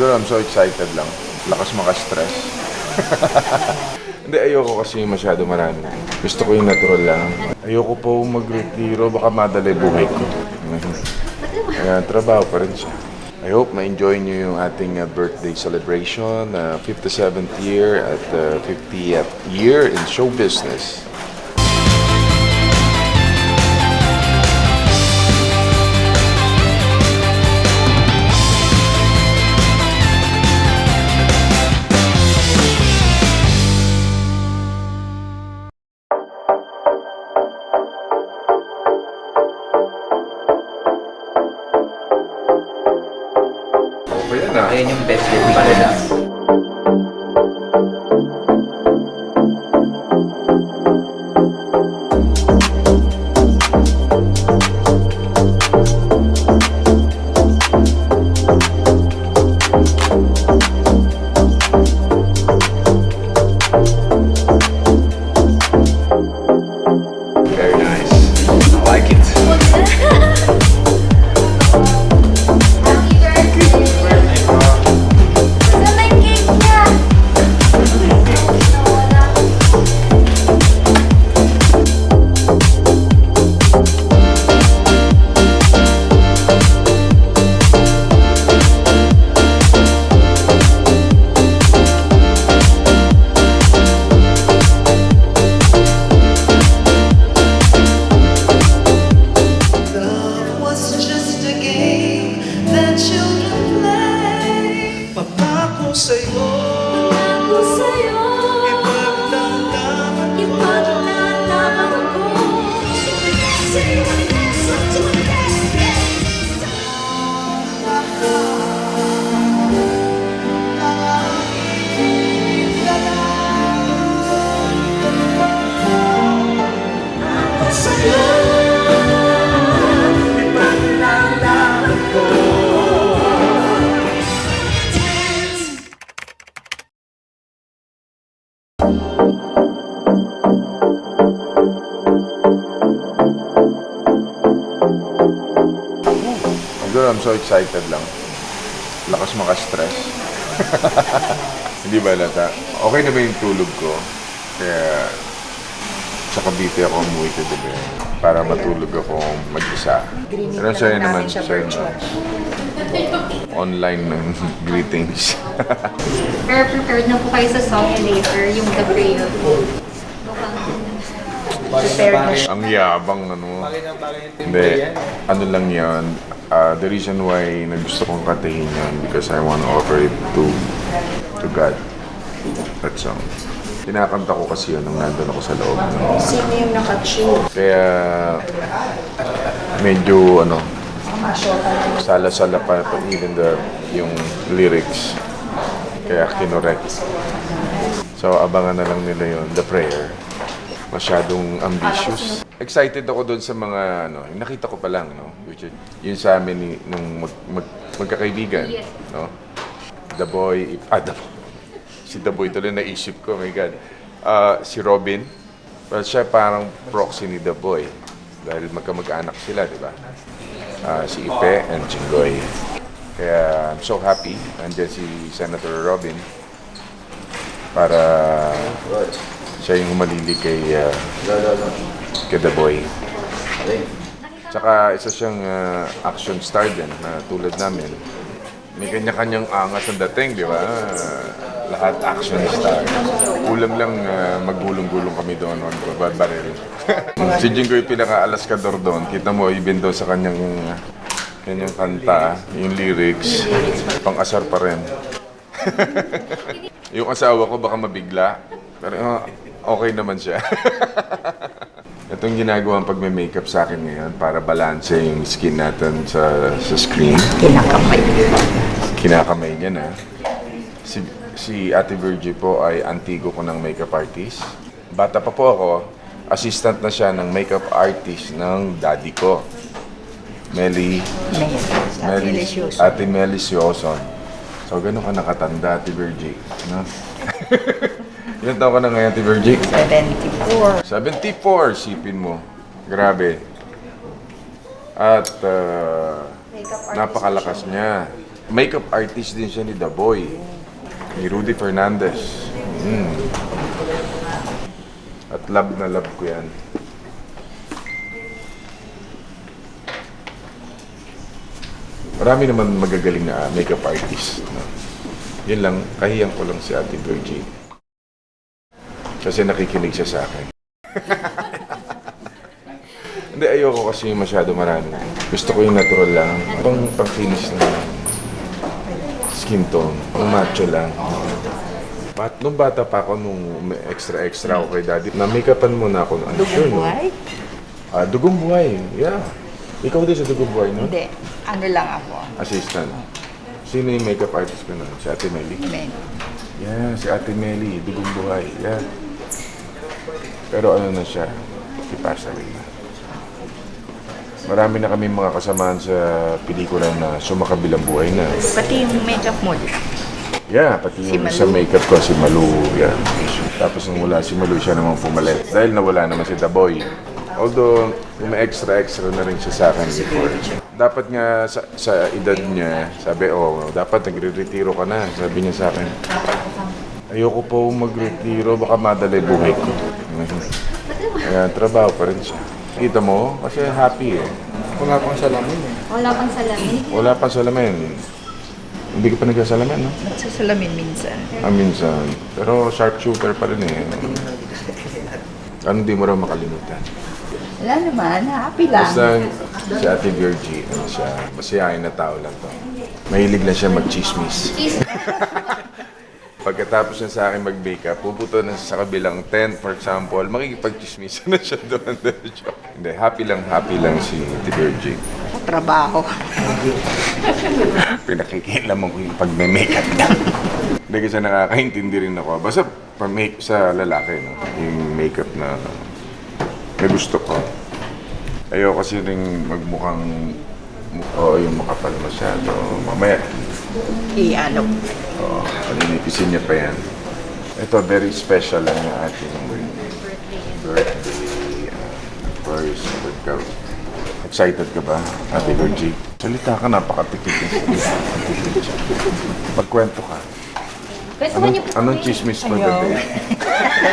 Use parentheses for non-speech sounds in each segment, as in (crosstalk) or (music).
Siguro I'm so excited lang. Lakas maka-stress. (laughs) Hindi, ayoko kasi masyado marami. Gusto ko yung natural lang. Ayoko po mag-retiro, baka madali buhay ko. Kaya trabaho pa rin siya. I hope ma-enjoy niyo yung ating uh, birthday celebration, uh, 57th year at uh, 50th year in show business. Sa'yo, Ako sa'yo. Siguro I'm so excited lang. Lakas maka-stress. (laughs) Hindi ba lata? Okay na ba yung tulog ko? Kaya sa Cavite ako umuwi ko diba? Para matulog ako mag-isa. Pero sa'yo naman, sa'yo naman. Online ng (laughs) greetings. (laughs) Pero prepared na po kayo sa song later, yung The Prayer. Prepared na siya. Ang yabang ano. Hindi, ano lang yan. Uh, the reason why na gusto kong kantahin yan because I want to offer it to to God. That song. Kinakanta ko kasi yun nung nandun ako sa loob. No? Sino yung naka-tune? Kaya medyo ano, sala-sala pa, pa even the, yung lyrics. Kaya kinorek. So abangan na lang nila yun, the prayer. Masyadong ambitious. Excited ako doon sa mga ano, yung nakita ko pa lang, no? Which is, yun sa amin ni, nung mag, mag, magkakaibigan, Yes. no? The Boy, ah, the, si The Boy tuloy naisip ko, my God. Ah, si Robin, well, siya parang proxy ni The Boy. Dahil magkamag-anak sila, di ba? Ah, si Ipe and Chingoy. Kaya I'm so happy. Nandiyan si Senator Robin para siya yung humalili kay, ah, kay The Boy. Tsaka isa siyang ah, action star din na tulad namin. May kanya-kanyang angas ang dating, di ba? Lahat action star. Kulang lang ah, maggulong-gulong kami doon on baril. (laughs) si Jingo yung pinaka-alaskador doon. Kita mo, even doon sa kanyang kanyang kanta, yung lyrics, pang-asar pa rin. (laughs) yung asawa ko baka mabigla. Pero ah, okay naman siya. (laughs) Itong ginagawang pagme-makeup sa akin ngayon para balanse yung skin natin sa, sa screen. Kinakamay. Kinakamay niya na. Si, si Ate Virgie po ay antigo ko ng makeup artist. Bata pa po ako, assistant na siya ng makeup artist ng daddy ko. Meli, Meli, Ate Meli Sioson. So, ganun ka nakatanda, Ate Virgie. No? (laughs) Ilan taon ka na ngayon, Ate Virgie? 74. 74, sipin mo. Grabe. At uh, napakalakas niya. makeup artist din siya ni The Boy. Ni Rudy Fernandez. Mm. At love na love ko yan. Marami naman magagaling na makeup artist. No? Yun lang, kahiyang ko lang si Ate Virgie. Kasi nakikinig siya sa akin. Hindi, ayoko kasi masyado marami. Gusto ko yung natural lang. Pang pang-finish na skin tone. Pang macho lang. Bat, nung bata pa ako, nung may extra-extra ako kay daddy, na-makeupan muna ako. Ano sure, no? Buhay? Ah, dugong buhay. Yeah. Ikaw din sa dugong buhay, no? Hindi. Ano lang ako. Assistant. Sino yung makeup artist ko nun? Si Ate Melly? Men. Yeah, si Ate Melly, dugong buhay. Yeah. Pero ano na siya, ipasa rin na. Marami na kami mga kasamahan sa pelikula na sumakabilang buhay na. Pati yung makeup mo. Yeah, pati Si yung Malu. sa makeup ko, si Malu. Yeah. Tapos nung wala si Malu, siya naman pumalit. Dahil nawala naman si The Boy. Although, may extra-extra na rin siya sa akin before. Dapat nga sa, sa edad niya, sabi, oh, dapat nagre-retiro ka na. Sabi niya sa akin, ayoko po mag-retiro, baka madali buhay ko. Kaya trabaho pa rin siya. Kita mo, kasi happy eh. Wala pang salamin eh. Wala pang salamin. Wala pa salamin. Hindi ka pa nagsasalamin, no? Nagsasalamin minsan. Ah, minsan. Pero sharpshooter pa rin eh. Ano di mo raw makalimutan? Wala naman. Happy lang. Basta si Ate Virgie, ano siya, masiyahin na tao lang to. Mahilig lang siya mag-chismis. Cheese. (laughs) Pagkatapos niya sa akin mag-makeup, pupunta na siya sa kabilang tent, for example, makikipag-chismis na siya (laughs) doon. Hindi, happy lang, happy lang si Ate Virgie. Trabaho. Pinakikilaman ko yung pag-makeup lang. Hindi kasi nakakaintindi rin ako. Basta pa-make sa lalaki, no? yung makeup na may gusto ko. Ayoko kasi rin magmukhang Oo, yung makapal masyado. Mamaya, I-ano. oh, paninipisin niya pa yan. Ito, very special lang yung ating birthday uh, first workout. Excited ka ba, Ate Virgie? Salita ka, napakapikit. Pagkwento ka. Pwede Anong, niyo anong chismis mo gabi?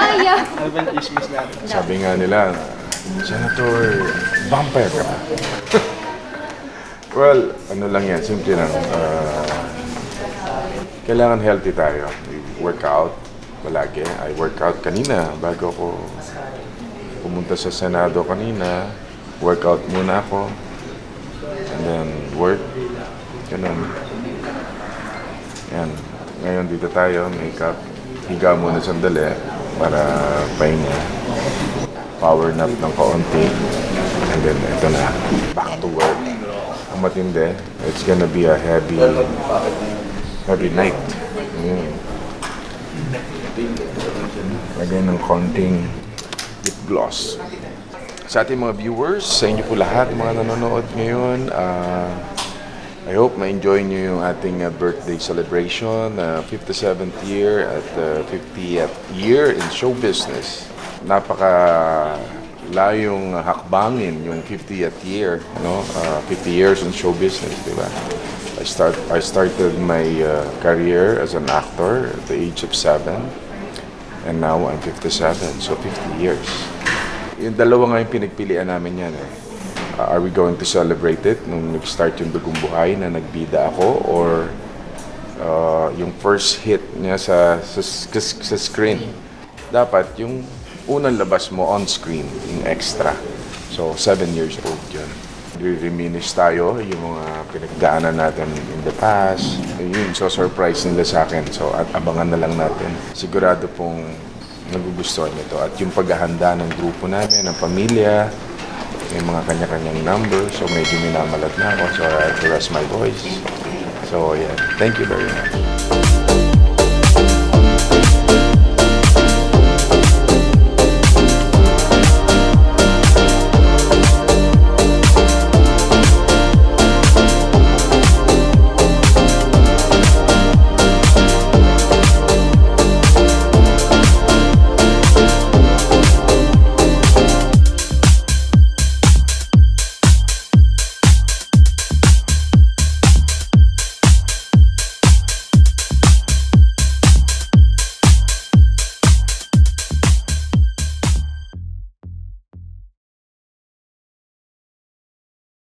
Ayaw. Ano ba chismis natin? Sabi nga nila, Senator, vampire ka ba? (laughs) well, ano lang yan, simple lang. Ah, kailangan healthy tayo. Work out palagi. I work out kanina bago ako pumunta sa Senado kanina. Workout muna ako. And then work. Ganun. Yan. Ngayon dito tayo, makeup. Higa muna sandali para pahinga. Power nap ng kaunti. And then ito na. Back to work. Ang matindi. It's gonna be a heavy heavy night. Mm. Lagay ng konting lip gloss. Sa ating mga viewers, sa inyo po lahat, mga nanonood ngayon, ah, I hope ma-enjoy nyo yung ating uh, birthday celebration, uh, 57th year at uh, 50th year in show business. Napaka layong hakbangin yung 50th year, no? Uh, 50 years in show business, di ba? I start I started my uh, career as an actor at the age of 7 and now I'm 57, so 50 years. Yung dalawa nga yung pinagpilian namin yan eh. Uh, are we going to celebrate it nung nag-start yung Dugong Buhay na nagbida ako or uh, yung first hit niya sa, sa, sa, sa screen? Dapat yung unang labas mo on screen, yung extra. So, seven years old yun. Re-reminisce tayo yung mga pinagdaanan natin in the past. Yun, so surprise nila sa akin. So, at abangan na lang natin. Sigurado pong nagugustuhan nito. At yung paghahanda ng grupo namin, ng pamilya, may mga kanya-kanyang number. So, medyo minamalat na ako. So, I have to rest my voice. So, yeah. Thank you very much.